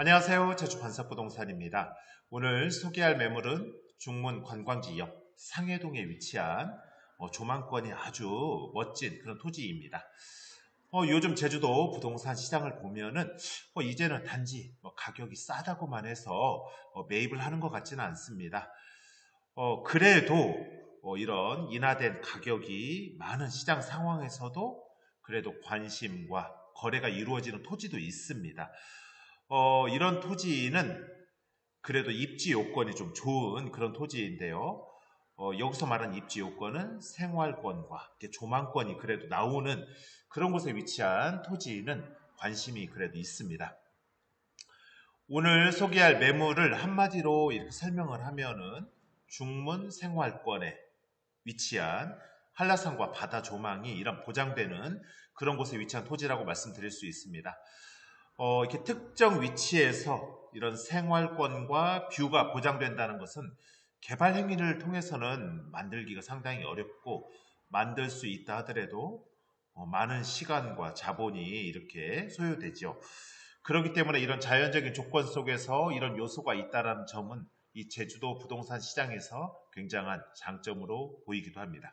안녕하세요. 제주 반석부동산입니다. 오늘 소개할 매물은 중문 관광지 옆 상해동에 위치한 어, 조망권이 아주 멋진 그런 토지입니다. 어, 요즘 제주도 부동산 시장을 보면은 어, 이제는 단지 뭐 가격이 싸다고만 해서 어, 매입을 하는 것 같지는 않습니다. 어, 그래도 어, 이런 인하된 가격이 많은 시장 상황에서도 그래도 관심과 거래가 이루어지는 토지도 있습니다. 어, 이런 토지는 그래도 입지 요건이 좀 좋은 그런 토지인데요. 어, 여기서 말하는 입지 요건은 생활권과 조망권이 그래도 나오는 그런 곳에 위치한 토지는 관심이 그래도 있습니다. 오늘 소개할 매물을 한마디로 이렇게 설명을 하면은 중문 생활권에 위치한 한라산과 바다 조망이 이런 보장되는 그런 곳에 위치한 토지라고 말씀드릴 수 있습니다. 어, 이렇게 특정 위치에서 이런 생활권과 뷰가 보장된다는 것은 개발 행위를 통해서는 만들기가 상당히 어렵고 만들 수 있다 하더라도 어, 많은 시간과 자본이 이렇게 소요되죠. 그렇기 때문에 이런 자연적인 조건 속에서 이런 요소가 있다는 점은 이 제주도 부동산 시장에서 굉장한 장점으로 보이기도 합니다.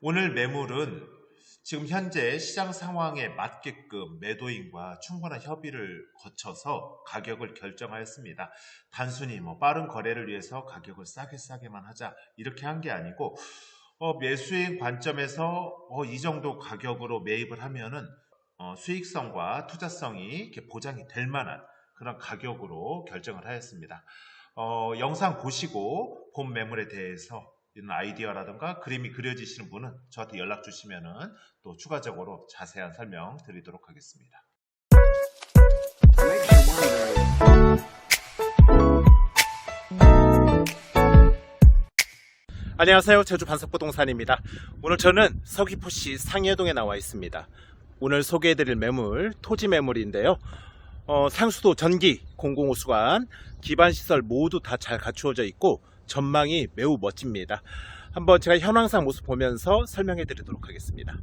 오늘 매물은 지금 현재 시장 상황에 맞게끔 매도인과 충분한 협의를 거쳐서 가격을 결정하였습니다. 단순히 뭐 빠른 거래를 위해서 가격을 싸게 싸게만 하자 이렇게 한 게 아니고 어, 매수인 관점에서 어, 이 정도 가격으로 매입을 하면은 어, 수익성과 투자성이 보장이 될 만한 그런 가격으로 결정을 하였습니다. 어, 영상 보시고 본 매물에 대해서 이런 아이디어라든가 그림이 그려지시는 분은 저한테 연락 주시면은 또 추가적으로 자세한 설명 드리도록 하겠습니다. 안녕하세요. 제주 반석부동산입니다. 오늘 저는 서귀포시 상해동에 나와 있습니다. 오늘 소개해드릴 매물, 토지 매물인데요. 어, 상수도 전기, 공공호수관, 기반시설 모두 다 잘 갖추어져 있고 전망이 매우 멋집니다. 한번 제가 현황상 모습 보면서 설명해 드리도록 하겠습니다.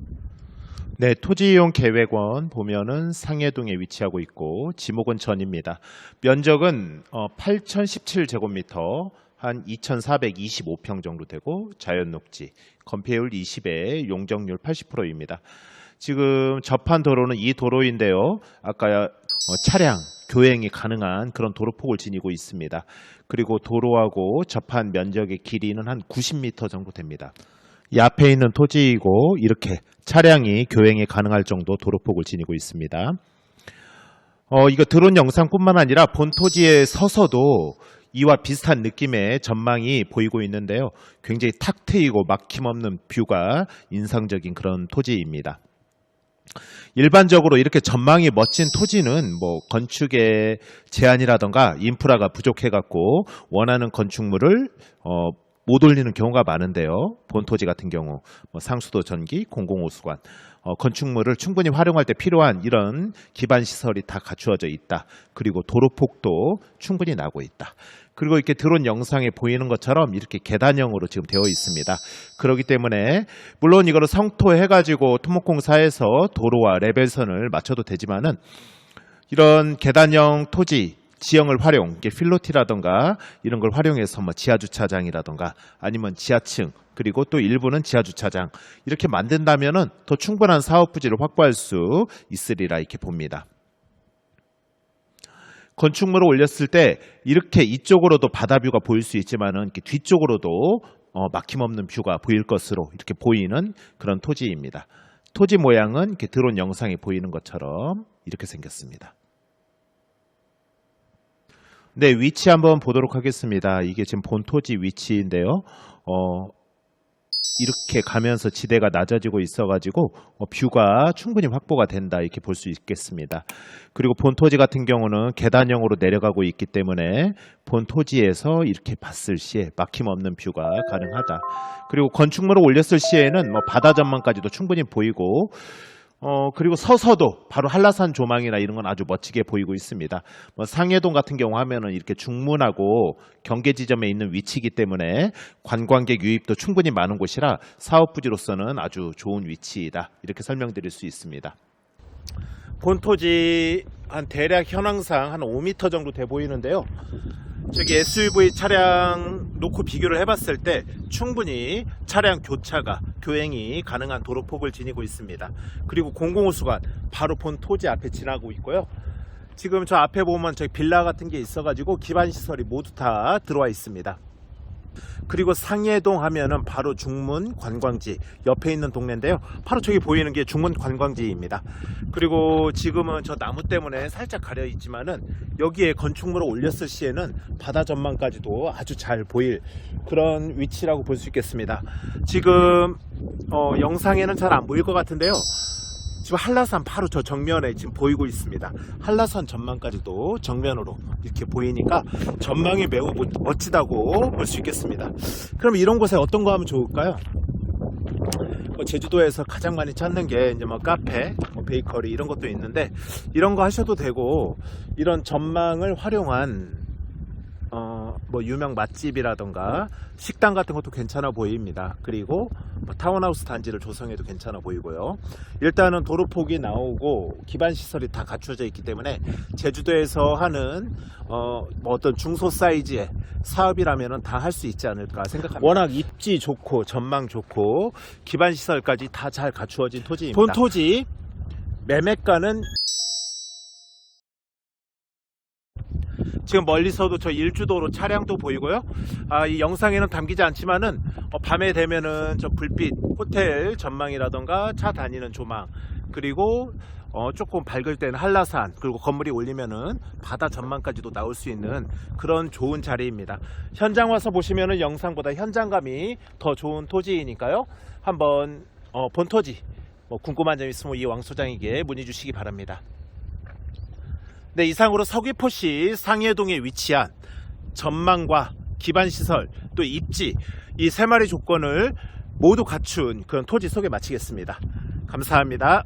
네, 토지 이용 계획원 보면은 상해동에 위치하고 있고 지목은 전입니다. 면적은 어, 8,017제곱미터 한 2,425평 정도 되고 자연 녹지, 건폐율 20에 용적률 80%입니다. 지금 접한 도로는 이 도로인데요. 아까 어, 차량 교행이 가능한 그런 도로폭을 지니고 있습니다. 그리고 도로하고 접한 면적의 길이는 한 90m 정도 됩니다. 이 앞에 있는 토지이고 이렇게 차량이 교행이 가능할 정도 도로폭을 지니고 있습니다. 어, 이거 드론 영상뿐만 아니라 본 토지에 서서도 이와 비슷한 느낌의 전망이 보이고 있는데요. 굉장히 탁 트이고 막힘없는 뷰가 인상적인 그런 토지입니다. 일반적으로 이렇게 전망이 멋진 토지는 뭐 건축의 제한이라던가 인프라가 부족해 갖고 원하는 건축물을 어, 못 올리는 경우가 많은데요. 본 토지 같은 경우 뭐 상수도 전기, 공공호수관 어, 건축물을 충분히 활용할 때 필요한 이런 기반 시설이 다 갖추어져 있다. 그리고 도로폭도 충분히 나고 있다. 그리고 이렇게 드론 영상에 보이는 것처럼 이렇게 계단형으로 지금 되어 있습니다. 그렇기 때문에 물론 이거를 성토해가지고 토목공사에서 도로와 레벨선을 맞춰도 되지만은 이런 계단형 토지 지형을 활용, 이게 필로티라던가 이런 걸 활용해서 뭐 지하 주차장이라던가 아니면 지하층 그리고 또 일부는 지하 주차장 이렇게 만든다면은 더 충분한 사업 부지를 확보할 수 있으리라 이렇게 봅니다. 건축물을 올렸을 때 이렇게 이쪽으로도 바다 뷰가 보일 수 있지만은 이렇게 뒤쪽으로도 어, 막힘없는 뷰가 보일 것으로 이렇게 보이는 그런 토지입니다. 토지 모양은 이렇게 드론 영상에 보이는 것처럼 이렇게 생겼습니다. 네, 위치 한번 보도록 하겠습니다. 이게 지금 본 토지 위치인데요. 어, 이렇게 가면서 지대가 낮아지고 있어가지고 어, 뷰가 충분히 확보가 된다 이렇게 볼 수 있겠습니다. 그리고 본 토지 같은 경우는 계단형으로 내려가고 있기 때문에 본 토지에서 이렇게 봤을 시에 막힘없는 뷰가 가능하다. 그리고 건축물을 올렸을 시에는 뭐 바다 전망까지도 충분히 보이고 어, 그리고 서서도 바로 한라산 조망이나 이런 건 아주 멋지게 보이고 있습니다. 뭐 상해동 같은 경우 하면은 이렇게 중문하고 경계 지점에 있는 위치이기 때문에 관광객 유입도 충분히 많은 곳이라 사업 부지로서는 아주 좋은 위치이다. 이렇게 설명드릴 수 있습니다. 본 토지 한 대략 현황상 한 5m 정도 돼 보이는데요. 저기 SUV 차량 놓고 비교를 해봤을 때 충분히 차량 교차가 교행이 가능한 도로폭을 지니고 있습니다. 그리고 공공호수관 바로 본 토지 앞에 지나고 있고요. 지금 저 앞에 보면 저기 빌라 같은 게 있어가지고 기반 시설이 모두 다 들어와 있습니다. 그리고 상해동 하면은 바로 중문 관광지 옆에 있는 동네인데요. 바로 저기 보이는 게 중문 관광지입니다. 그리고 지금은 저 나무 때문에 살짝 가려 있지만은 여기에 건축물을 올렸을 시에는 바다 전망까지도 아주 잘 보일 그런 위치라고 볼 수 있겠습니다. 지금 어, 영상에는 잘 안 보일 것 같은데요. 지금 한라산 바로 저 정면에 지금 보이고 있습니다. 한라산 전망까지도 정면으로 이렇게 보이니까 전망이 매우 멋- 멋지다고 볼 수 있겠습니다. 그럼 이런 곳에 어떤 거 하면 좋을까요? 뭐 제주도에서 가장 많이 찾는 게 이제 뭐 카페, 뭐 베이커리 이런 것도 있는데 이런 거 하셔도 되고 이런 전망을 활용한 어, 뭐 유명 맛집이라던가 식당 같은 것도 괜찮아 보입니다. 그리고 뭐 타운하우스 단지를 조성해도 괜찮아 보이고요. 일단은 도로폭이 나오고 기반 시설이 다 갖춰져 있기 때문에 제주도에서 하는 어, 뭐 어떤 중소 사이즈의 사업이라면은 다 할 수 있지 않을까 생각합니다. 워낙 입지 좋고 전망 좋고 기반 시설까지 다 잘 갖추어진 토지입니다. 본 토지 매매가는 지금 멀리서도 저 일주도로 차량도 보이고요. 아, 이 영상에는 담기지 않지만은 어, 밤에 되면은 저 불빛 호텔 전망이라던가 차 다니는 조망 그리고 어, 조금 밝을 때는 한라산 그리고 건물이 올리면은 바다 전망까지도 나올 수 있는 그런 좋은 자리입니다. 현장 와서 보시면은 영상보다 현장감이 더 좋은 토지이니까요. 한번 어, 본 토지 뭐 궁금한 점 있으면 이 왕 소장에게 문의 주시기 바랍니다. 네, 이상으로 서귀포시 상해동에 위치한 전망과 기반 시설 또 입지 이 세 마리 조건을 모두 갖춘 그런 토지 소개 마치겠습니다. 감사합니다.